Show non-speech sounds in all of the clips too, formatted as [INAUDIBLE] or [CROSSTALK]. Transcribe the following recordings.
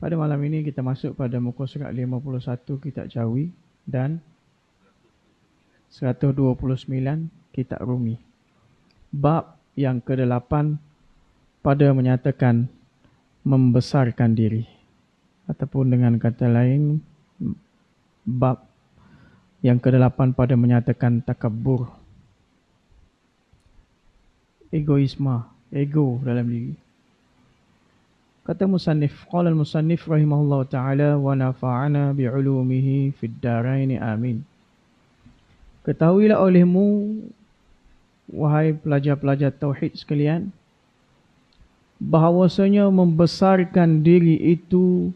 Pada malam ini kita masuk pada muka surat 51 kitab Jawi dan 129 kitab Rumi. Bab yang ke-8 pada menyatakan membesarkan diri. Ataupun dengan kata lain bab yang ke-8 pada menyatakan takabur egoisme ego dalam diri Kata musannif, qala al-musannif rahimahullah taala wa nafa'ana bi'ulumihi fid darain amin. Ketahuilah olehmu wahai pelajar-pelajar tauhid sekalian bahawasanya membesarkan diri itu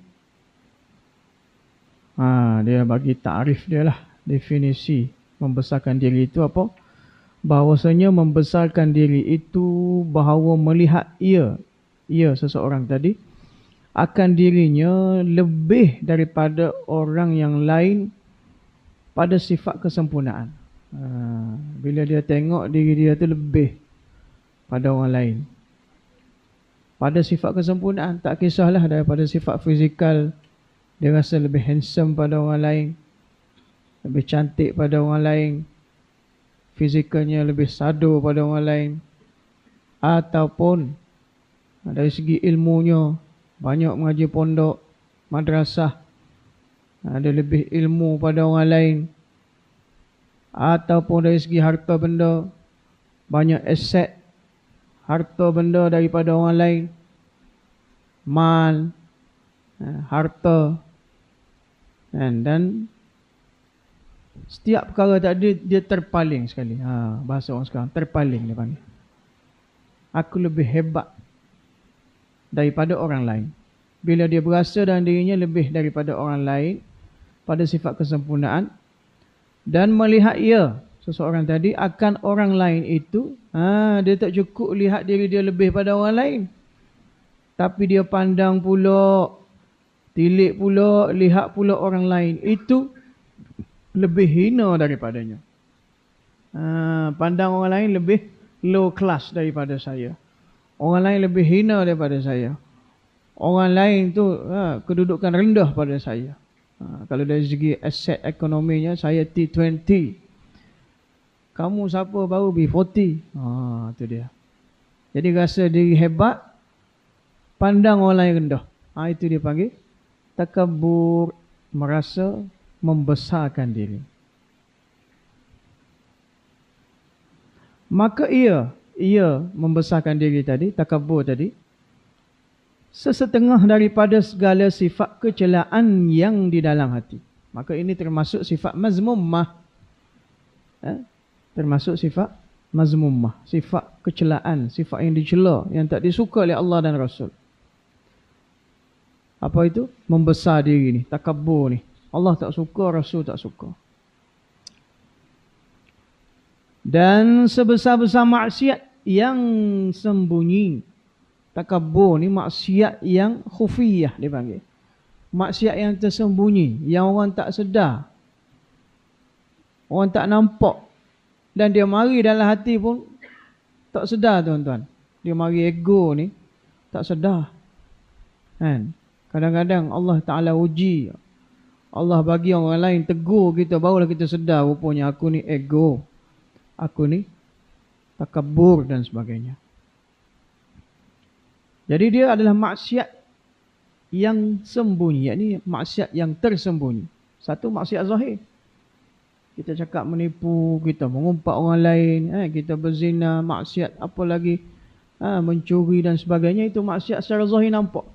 ha dia bagi takrif dia lah definisi membesarkan diri itu apa bahawasanya membesarkan diri itu bahawa melihat ia ia seseorang tadi akan dirinya lebih daripada orang yang lain pada sifat kesempurnaan. Ha, bila dia tengok diri dia tu lebih pada orang lain. Pada sifat kesempurnaan, tak kisahlah daripada sifat fizikal, dia rasa lebih handsome pada orang lain, lebih cantik pada orang lain, fizikalnya lebih sado pada orang lain, ataupun dari segi ilmunya, banyak mengaji pondok, madrasah, ada lebih ilmu pada orang lain. Ataupun dari segi harta benda, banyak aset harta benda daripada orang lain. Mal, eh, harta, dan, dan setiap perkara tak ada, dia terpaling sekali. Ha, bahasa orang sekarang, terpaling dia panggil. Aku lebih hebat daripada orang lain. Bila dia berasa dalam dirinya lebih daripada orang lain pada sifat kesempurnaan dan melihat ia seseorang tadi akan orang lain itu, ha, dia tak cukup lihat diri dia lebih pada orang lain. Tapi dia pandang pula, tilik pula, lihat pula orang lain. Itu lebih hina daripadanya. Ha, pandang orang lain lebih low class daripada saya. Orang lain lebih hina daripada saya. Orang lain tu ha, kedudukan rendah pada saya. Ha, kalau dari segi aset ekonominya, saya T20. Kamu siapa baru B40. Ha, tu dia. Jadi rasa diri hebat, pandang orang lain rendah. Ha, itu dia panggil takabur merasa membesarkan diri. Maka ia ia membesarkan diri tadi, takabur tadi, sesetengah daripada segala sifat kecelaan yang di dalam hati. Maka ini termasuk sifat mazmumah. Eh? Termasuk sifat mazmumah. Sifat kecelaan, sifat yang dicela, yang tak disuka oleh Allah dan Rasul. Apa itu? Membesar diri ni, takabur ni. Allah tak suka, Rasul tak suka. Dan sebesar-besar maksiat yang sembunyi. Takabur ni maksiat yang khufiyah dia panggil. Maksiat yang tersembunyi. Yang orang tak sedar. Orang tak nampak. Dan dia mari dalam hati pun tak sedar tuan-tuan. Dia mari ego ni tak sedar. Kan? Kadang-kadang Allah Ta'ala uji. Allah bagi orang lain tegur kita. Barulah kita sedar rupanya aku ni ego aku ni takabur dan sebagainya. Jadi dia adalah maksiat yang sembunyi, yakni maksiat yang tersembunyi. Satu maksiat zahir. Kita cakap menipu, kita mengumpat orang lain, eh, kita berzina, maksiat apa lagi, eh, mencuri dan sebagainya, itu maksiat secara zahir nampak.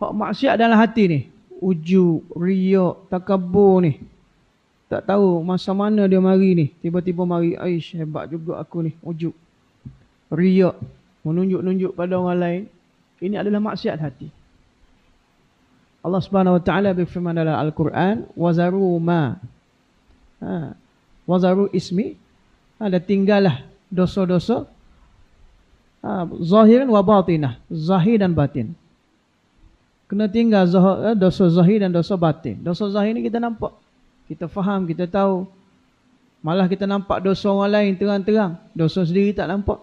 Hak maksiat dalam hati ni, ujuk, riak, takabur ni, tak tahu masa mana dia mari ni. Tiba-tiba mari. Aish hebat juga aku ni. Ujuk. Riak. Menunjuk-nunjuk pada orang lain. Ini adalah maksiat hati. Allah subhanahu wa ta'ala berfirman dalam Al-Quran. Wazaru ma. Ha. Wazaru ismi. Ada ha, tinggallah dosa-dosa. Ha. Zahiran wa batinah. Zahir dan batin. Kena tinggal eh, dosa zahir dan dosa batin. Dosa zahir ni kita nampak. Kita faham, kita tahu. Malah kita nampak dosa orang lain terang-terang. Dosa sendiri tak nampak.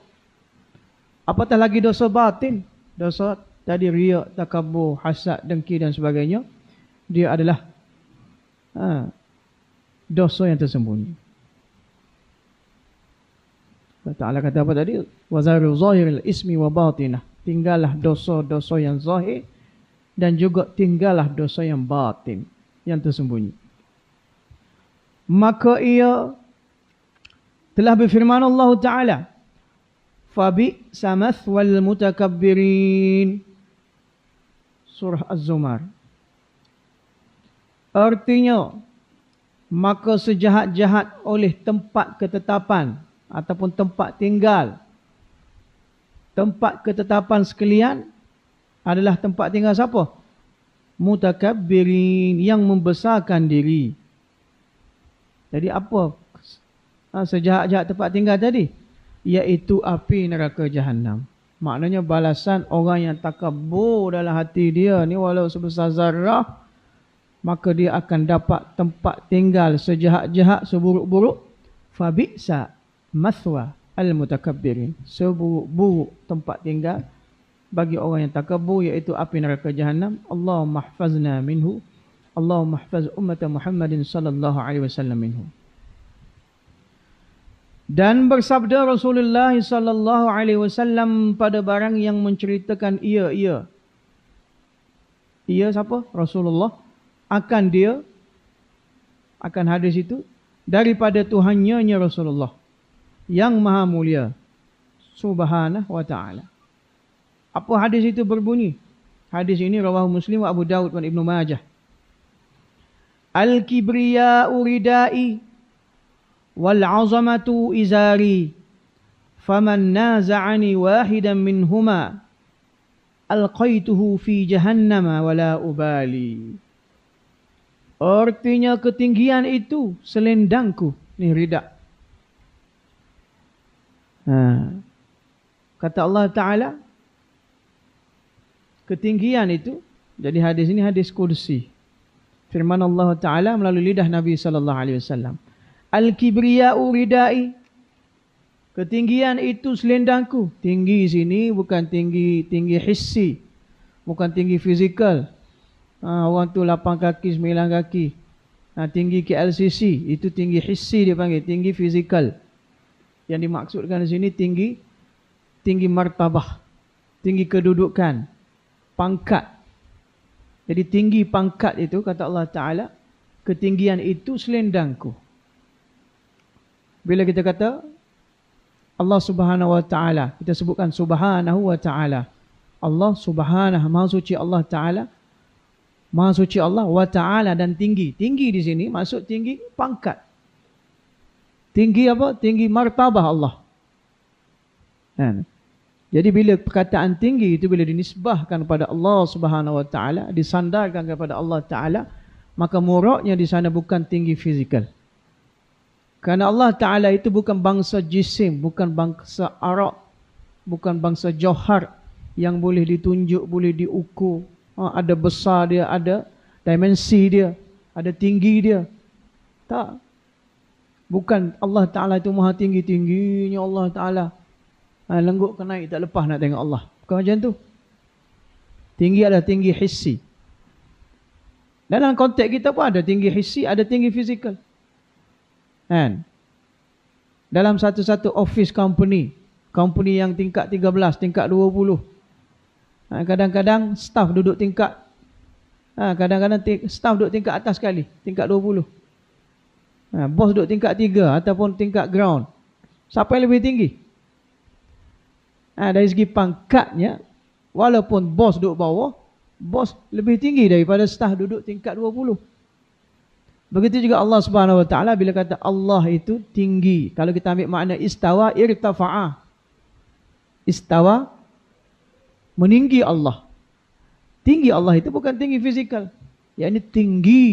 Apatah lagi dosa batin. Dosa tadi riak, takabur, hasad, dengki dan sebagainya, dia adalah ha, dosa yang tersembunyi. Ta'ala kata apa tadi? Wazaru zahiril ismi wa batinah. Tinggallah dosa-dosa yang zahir dan juga tinggallah dosa yang batin, yang tersembunyi. Maka ia telah berfirman Allah Ta'ala. Fabi samath wal mutakabbirin. Surah Az-Zumar. Artinya, maka sejahat-jahat oleh tempat ketetapan ataupun tempat tinggal. Tempat ketetapan sekalian adalah tempat tinggal siapa? Mutakabbirin yang membesarkan diri. Jadi apa ha, sejahat-jahat tempat tinggal tadi? Iaitu api neraka jahanam. Maknanya balasan orang yang takabur dalam hati dia ni walau sebesar zarah maka dia akan dapat tempat tinggal sejahat-jahat seburuk-buruk fabi'sa mathwa al-mutakabbirin. Seburuk-buruk tempat tinggal bagi orang yang takabur iaitu api neraka jahanam. Allahumma hafazna minhu. Allahumma hafaz umat Muhammadin sallallahu alaihi wasallam minhu. Dan bersabda Rasulullah sallallahu alaihi wasallam pada barang yang menceritakan ia ia. Ia siapa? Rasulullah akan dia akan hadis itu daripada Tuhannya Rasulullah yang maha mulia subhanahu wa ta'ala. Apa hadis itu berbunyi? Hadis ini rawahu Muslim wa Abu Daud dan Ibnu Majah. Al-kibriya uridai wal 'azamatu izari faman naza'ani wahidan minhuma alqaituhu fi jahannama wala ubali. Artinya ketinggian itu selendangku. Ni ridak. Ha. Kata Allah Ta'ala, ketinggian itu, jadi hadis ini hadis kursi. Firman Allah Ta'ala melalui lidah Nabi Sallallahu Alaihi Wasallam. Al-kibriya'u ridai. Ketinggian itu selendangku. Tinggi sini bukan tinggi tinggi hissi. Bukan tinggi fizikal. Ha, orang tu lapang kaki, sembilan kaki. Ha, tinggi KLCC. Itu tinggi hissi dia panggil. Tinggi fizikal. Yang dimaksudkan di sini tinggi tinggi martabah, tinggi kedudukan, pangkat. Jadi tinggi pangkat itu kata Allah Taala, ketinggian itu selendangku. Bila kita kata Allah Subhanahu wa taala, kita sebutkan Subhanahu wa taala. Allah Subhanahu Maha suci Allah Taala. Maha suci Allah wa taala dan tinggi. Tinggi di sini maksud tinggi pangkat. Tinggi apa? Tinggi martabah Allah. Kan? Jadi bila perkataan tinggi itu bila dinisbahkan kepada Allah Subhanahu Wa Taala, disandarkan kepada Allah Taala, maka muraknya di sana bukan tinggi fizikal. Karena Allah Taala itu bukan bangsa jisim, bukan bangsa arak, bukan bangsa johar yang boleh ditunjuk, boleh diukur. Ha, ada besar dia, ada dimensi dia, ada tinggi dia. Tak. Bukan Allah Ta'ala itu maha tinggi-tingginya Allah Ta'ala. Ha, lengguk ke naik tak lepas nak tengok Allah. Bukan macam tu. Tinggi adalah tinggi hissi. Dalam konteks kita pun ada tinggi hissi, ada tinggi fizikal. Kan? Dalam satu-satu office company, company yang tingkat 13, tingkat 20. Ha, kadang-kadang staff duduk tingkat ha, kadang-kadang staff duduk tingkat atas sekali, tingkat 20. Ha, bos duduk tingkat tiga ataupun tingkat ground. Siapa yang lebih tinggi? Ha, dari segi pangkatnya, walaupun bos duduk bawah, bos lebih tinggi daripada staf duduk tingkat 20. Begitu juga Allah Subhanahu Wa Taala bila kata Allah itu tinggi. Kalau kita ambil makna istawa irtafa'a. Istawa meninggi Allah. Tinggi Allah itu bukan tinggi fizikal. Yang ini tinggi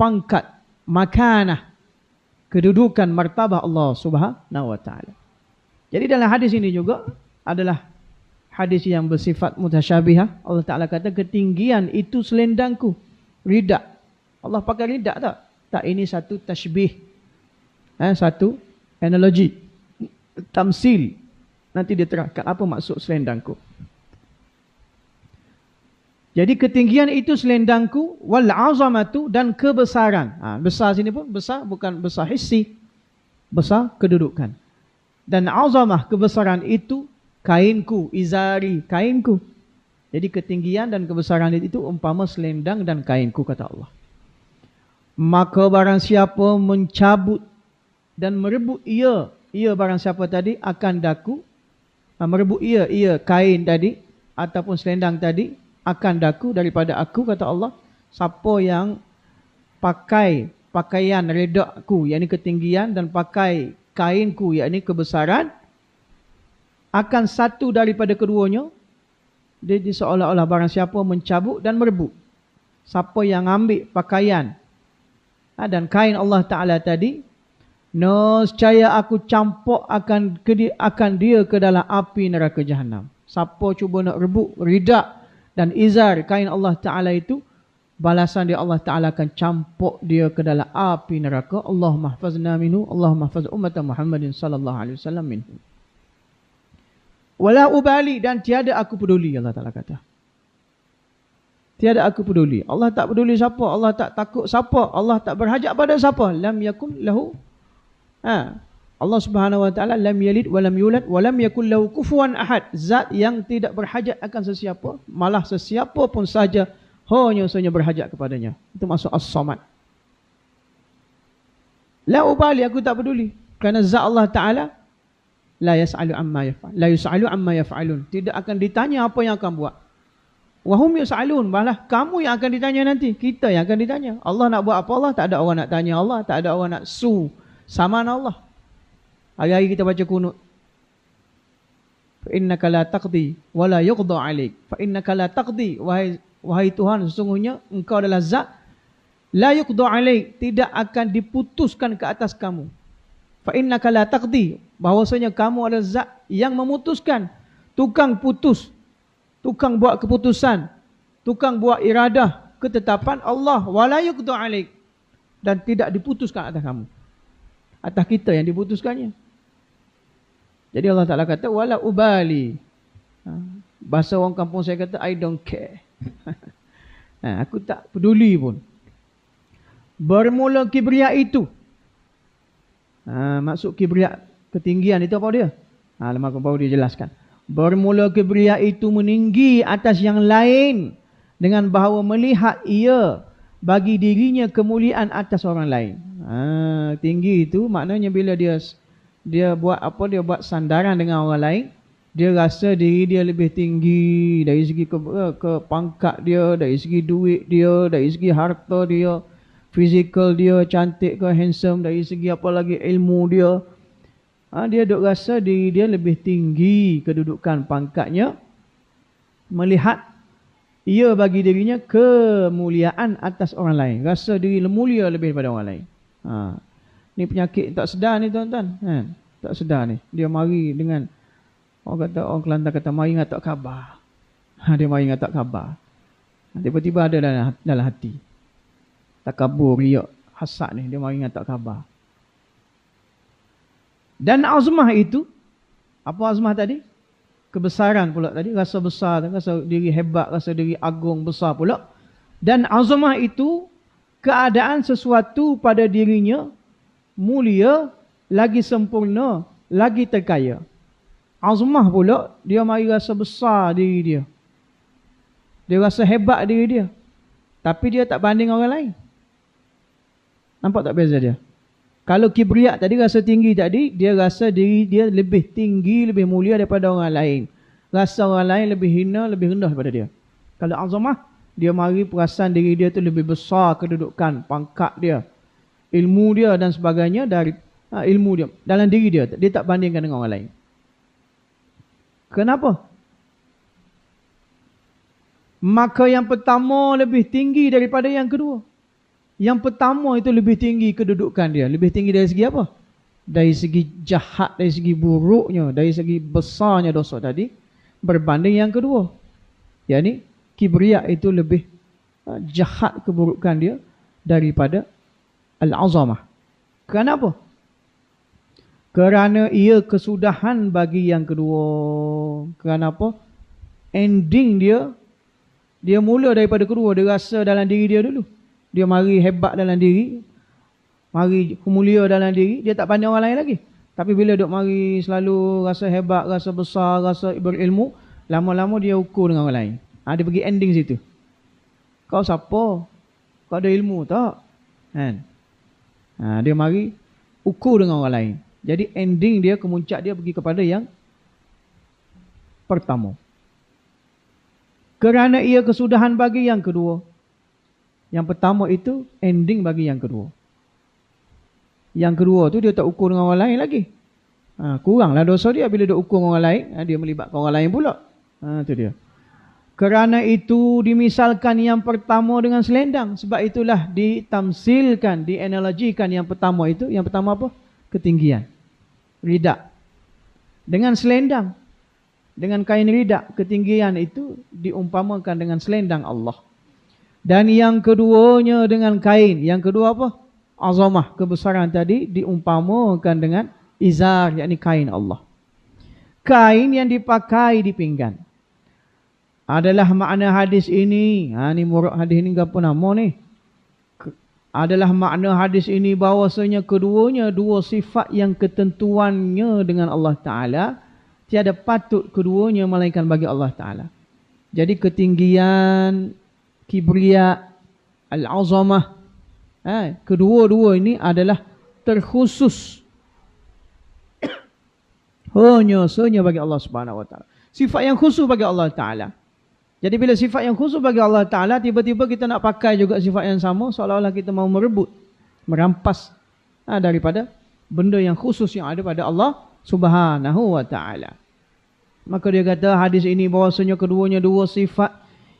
pangkat makanah kedudukan martabah Allah Subhanahu wa taala. Jadi dalam hadis ini juga adalah hadis yang bersifat mutasyabihah. Allah Taala kata ketinggian itu selendangku. Ridak. Allah pakai ridak tak? Tak ini satu tashbih. Eh, satu analogi. Tamsil. Nanti dia terangkan apa maksud selendangku. Jadi ketinggian itu selendangku wal azamatu dan kebesaran. Ha, besar sini pun besar bukan besar hissi. Besar kedudukan. Dan azamah kebesaran itu kainku, izari, kainku. Jadi ketinggian dan kebesaran itu umpama selendang dan kainku kata Allah. Maka barang siapa mencabut dan merebut ia, ia barang siapa tadi akan daku. Ha, merebut ia, ia kain tadi ataupun selendang tadi akan daku daripada aku kata Allah siapa yang pakai pakaian redakku yakni ketinggian dan pakai kainku yakni kebesaran akan satu daripada keduanya dia seolah-olah barang siapa mencabut dan merebut. Siapa yang ambil pakaian ha, dan kain Allah Taala tadi nescaya aku campur akan akan dia ke dalam api neraka jahanam siapa cuba nak rebut ridak dan izar kain Allah Ta'ala itu balasan dia Allah Ta'ala akan campur dia ke dalam api neraka. Allah mahfazna minhu Allah mahfaz umat Muhammadin sallallahu alaihi wasallam minhu wala ubali dan tiada aku peduli Allah Ta'ala kata. Tiada aku peduli. Allah tak peduli siapa Allah tak takut siapa Allah tak berhajat pada siapa. Lam yakun lahu ha. Allah Subhanahu wa taala lam yalid wa lam yulad wa lam yakul lahu kufuwan ahad. Zat yang tidak berhajat akan sesiapa malah sesiapa pun saja hanya saja berhajat kepadanya. Itu masuk as-samad. La ubali aku tak peduli. Kerana zat Allah taala la yasalu amma yaf'al. La yusalu amma yaf'alun. Tidak akan ditanya apa yang akan buat. Wahum yusalun malah kamu yang akan ditanya nanti. Kita yang akan ditanya. Allah nak buat apa Allah? Tak ada orang nak tanya Allah. Tak ada orang nak su sama Allah. Hari-hari kita baca kunut. Innaka la taqdi wa la yuqda 'alaik. Fa la taqdi. Wahai wahai Tuhan sesungguhnya engkau adalah zat. La yuqda tidak akan diputuskan ke atas kamu. Fa innaka la taqdi bahwasanya kamu adalah zat yang memutuskan. Tukang putus. Tukang buat keputusan. Tukang buat iradah ketetapan Allah wala yuqda 'alaik dan tidak diputuskan atas kamu. Atas kita yang diputuskannya. Jadi Allah Ta'ala kata, wala ubali. Ha, bahasa orang kampung saya kata, I don't care. [LAUGHS] ha, aku tak peduli pun. Bermula kibria itu. Ha, maksud kibria ketinggian itu apa dia? Ha, lemah baru dia jelaskan. Bermula kibria itu meninggi atas yang lain. Dengan bahawa melihat ia bagi dirinya kemuliaan atas orang lain. Ha, tinggi itu maknanya bila dia dia buat apa dia buat sandaran dengan orang lain dia rasa diri dia lebih tinggi dari segi ke, ke pangkat dia dari segi duit dia dari segi harta dia fizikal dia cantik ke handsome dari segi apa lagi ilmu dia ha, dia duk rasa diri dia lebih tinggi kedudukan pangkatnya melihat ia bagi dirinya kemuliaan atas orang lain rasa diri mulia lebih daripada orang lain ha. Ni penyakit tak sedar ni tuan-tuan. Ha, tak sedar ni. Dia mari dengan orang kata orang Kelantan kata mari dengan tak khabar. Ha, dia mari dengan tak khabar. Ha, tiba-tiba ada dalam, dalam hati. Takabur, riak, hasad ni. Dia mari tak khabar. Dan azmah itu, apa azmah tadi? Kebesaran pula tadi. Rasa besar, rasa diri hebat, rasa diri agung besar pula. Dan azmah itu, keadaan sesuatu pada dirinya mulia, lagi sempurna, lagi terkaya. Azmah pula, dia mari rasa besar diri dia. Dia rasa hebat diri dia. Tapi dia tak banding orang lain. Nampak tak beza dia? Kalau kibriak tadi rasa tinggi tadi, dia rasa diri dia lebih tinggi, lebih mulia daripada orang lain. Rasa orang lain lebih hina, lebih rendah daripada dia. Kalau azamah, dia mari perasan diri dia tu lebih besar kedudukan, pangkat dia ilmu dia dan sebagainya dari ha, ilmu dia dalam diri dia dia tak bandingkan dengan orang lain kenapa maka yang pertama lebih tinggi daripada yang kedua yang pertama itu lebih tinggi kedudukan dia lebih tinggi dari segi apa dari segi jahat dari segi buruknya dari segi besarnya dosa tadi berbanding yang kedua yakni kibriya itu lebih ha, jahat keburukan dia daripada al-azamah. Kenapa? Kerana ia kesudahan bagi yang kedua. Kerana apa? Ending dia Dia mula daripada kedua, dia rasa dalam diri dia dulu. Dia mari hebat dalam diri, mari mulia dalam diri, dia tak pandang orang lain lagi. Tapi bila duk mari selalu rasa hebat, rasa besar, rasa berilmu, lama-lama dia ukur dengan orang lain. Ha, dia pergi ending situ. Kau siapa? Kau ada ilmu tak? Kan? Ha, dia mari ukur dengan orang lain. Jadi ending dia, kemuncak dia pergi kepada yang pertama. Kerana ia kesudahan bagi yang kedua. Yang pertama itu ending bagi yang kedua. Yang kedua tu dia tak ukur dengan orang lain lagi. Ha, kuranglah dosa dia bila dia ukur orang lain. Ha, dia melibatkan orang lain pula. Ha, tu dia. Kerana itu dimisalkan yang pertama dengan selendang. Sebab itulah ditamsilkan, dienalogikan yang pertama itu. Yang pertama apa? Ketinggian. Ridak. Dengan selendang. Dengan kain ridak, ketinggian itu diumpamakan dengan selendang Allah. Dan yang keduanya dengan kain. Yang kedua apa? Azamah, kebesaran tadi diumpamakan dengan izar, yakni kain Allah. Kain yang dipakai di pinggan adalah makna hadis ini. Ha ni murad hadis ini apa nama ni? Adalah makna hadis ini bahawasanya keduanya dua sifat yang ketentuannya dengan Allah Taala tiada patut keduanya melainkan bagi Allah Taala. Jadi ketinggian kibria al-azamah ha, kedua-dua ini adalah terkhusus [COUGHS] hanya hanya bagi Allah Subhanahu wa taala. Sifat yang khusus bagi Allah Taala. Jadi bila sifat yang khusus bagi Allah Ta'ala, tiba-tiba kita nak pakai juga sifat yang sama, seolah-olah kita mau merebut, merampas ha, daripada benda yang khusus yang ada pada Allah Subhanahu Wa Ta'ala. Maka dia kata hadis ini bahawasanya keduanya dua sifat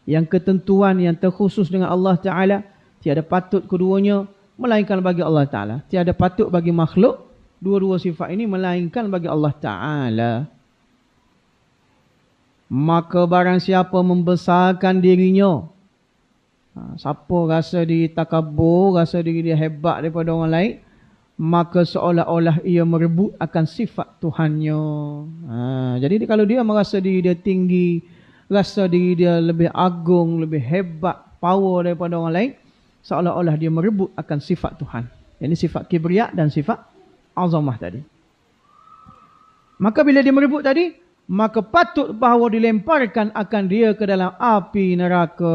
yang ketentuan yang terkhusus dengan Allah Ta'ala, tiada patut keduanya melainkan bagi Allah Ta'ala. Tiada patut bagi makhluk dua-dua sifat ini melainkan bagi Allah Ta'ala. Maka barang siapa membesarkan dirinya. Ha, siapa rasa diri takabur, rasa diri dia hebat daripada orang lain. Maka seolah-olah ia merebut akan sifat Tuhannya. Ha, jadi kalau dia merasa diri dia tinggi, rasa diri dia lebih agung, lebih hebat, power daripada orang lain. Seolah-olah dia merebut akan sifat Tuhan. Ini sifat kibriak dan sifat azamah tadi. Maka bila dia merebut tadi, maka patut bahawa dilemparkan akan dia ke dalam api neraka.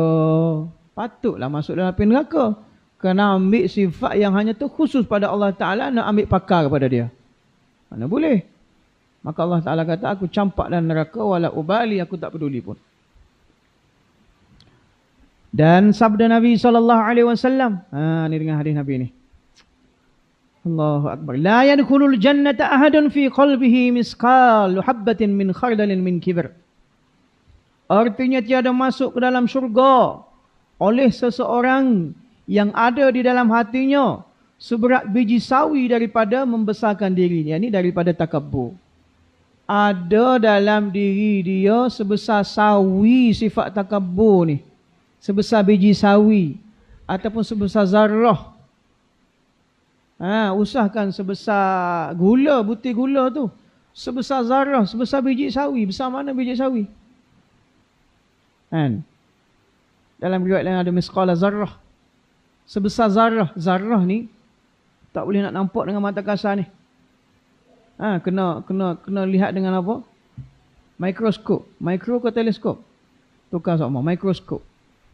Patutlah masuk dalam api neraka. Kerana ambil sifat yang hanya tu khusus pada Allah Ta'ala nak ambil pakar kepada dia. Mana boleh? Maka Allah Ta'ala kata aku campak dalam neraka wala ubali aku tak peduli pun. Dan sabda Nabi SAW. Ha, ni dengan hadis Nabi ni. Allahu Akbar. La yadkhulul jannata ahadun fi qalbihi misqal habbatin min khardalin min kibr. Artinya tiada masuk ke dalam syurga oleh seseorang yang ada di dalam hatinya seberat biji sawi daripada membesarkan diri. Ini daripada takabur. Ada dalam diri dia sebesar sawi sifat takabur ni. Sebesar biji sawi. Ataupun sebesar zarrah Ha, usahkan sebesar gula, butir gula tu. Sebesar zarah, sebesar biji sawi. Besar mana biji sawi? Kan? Dalam riwayat lain ada misqala zarah. Sebesar zarah. Zarah ni tak boleh nak nampak dengan mata kasar ni. Ha, kena kena kena lihat dengan apa? Mikroskop. Mikro ke teleskop? Tukar sama. Mikroskop.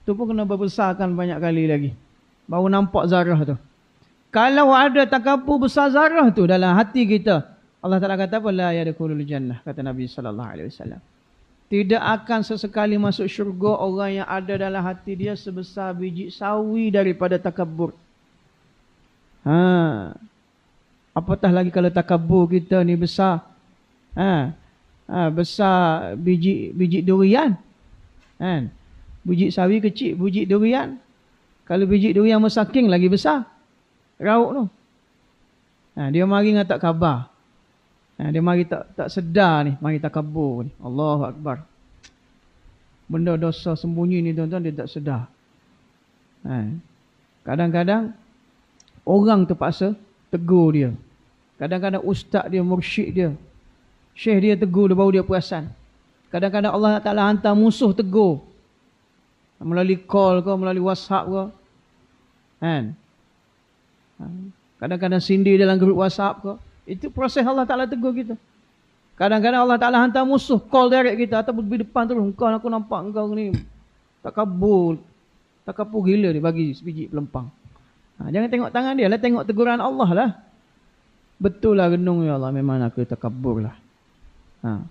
Tu pun kena berbesarkan banyak kali lagi. Baru nampak zarah tu. Kalau ada takabur besar zarah tu dalam hati kita, Allah Taala kata apa? La yadkhulul jannah kata Nabi sallallahu alaihi wasallam. Tidak akan sesekali masuk syurga orang yang ada dalam hati dia sebesar biji sawi daripada takabur. Ha. Apatah lagi kalau takabur kita ni besar. Ha. Ha, besar biji biji durian. Kan? Biji sawi kecil, biji durian. Kalau biji durian mesaking lagi besar. Rauk tu. Ha, dia mari dengan tak khabar. Ha, dia mari tak tak sedar ni. Mari tak kabur ni. Allahu Akbar. Benda dosa sembunyi ni tuan-tuan dia tak sedar. Ha, kadang-kadang orang terpaksa tegur dia. Kadang-kadang ustaz dia, mursyid dia. Syekh dia tegur dia baru dia perasan. Kadang-kadang Allah Ta'ala hantar musuh tegur. Melalui call ke, melalui WhatsApp ke. Kan? Ha. Kadang-kadang sindir dalam grup WhatsApp ke. Itu proses Allah Ta'ala tegur kita. Kadang-kadang Allah Ta'ala hantar musuh call direct kita. Atau di depan terus. Engkau aku nampak engkau ni. Tak kabul. Tak kabul gila ni bagi sebiji pelempang. Ha, jangan tengok tangan dia lah. Tengok teguran Allah lah. Betul lah renung ya Allah. Memang aku tak kabur lah. Ha.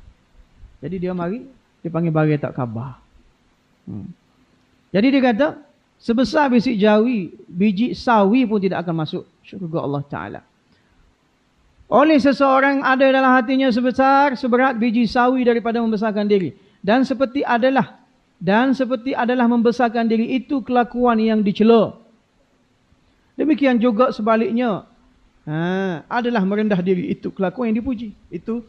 Jadi dia mari. Dia panggil bagi tak kabar. Hmm. Jadi dia kata. Sebesar biji jawi, biji sawi pun tidak akan masuk syurga Allah Ta'ala. Oleh seseorang ada dalam hatinya sebesar seberat biji sawi daripada membesarkan diri. Dan seperti adalah dan seperti adalah membesarkan diri itu kelakuan yang dicela. Demikian juga sebaliknya. Ha, adalah merendah diri itu kelakuan yang dipuji. Itu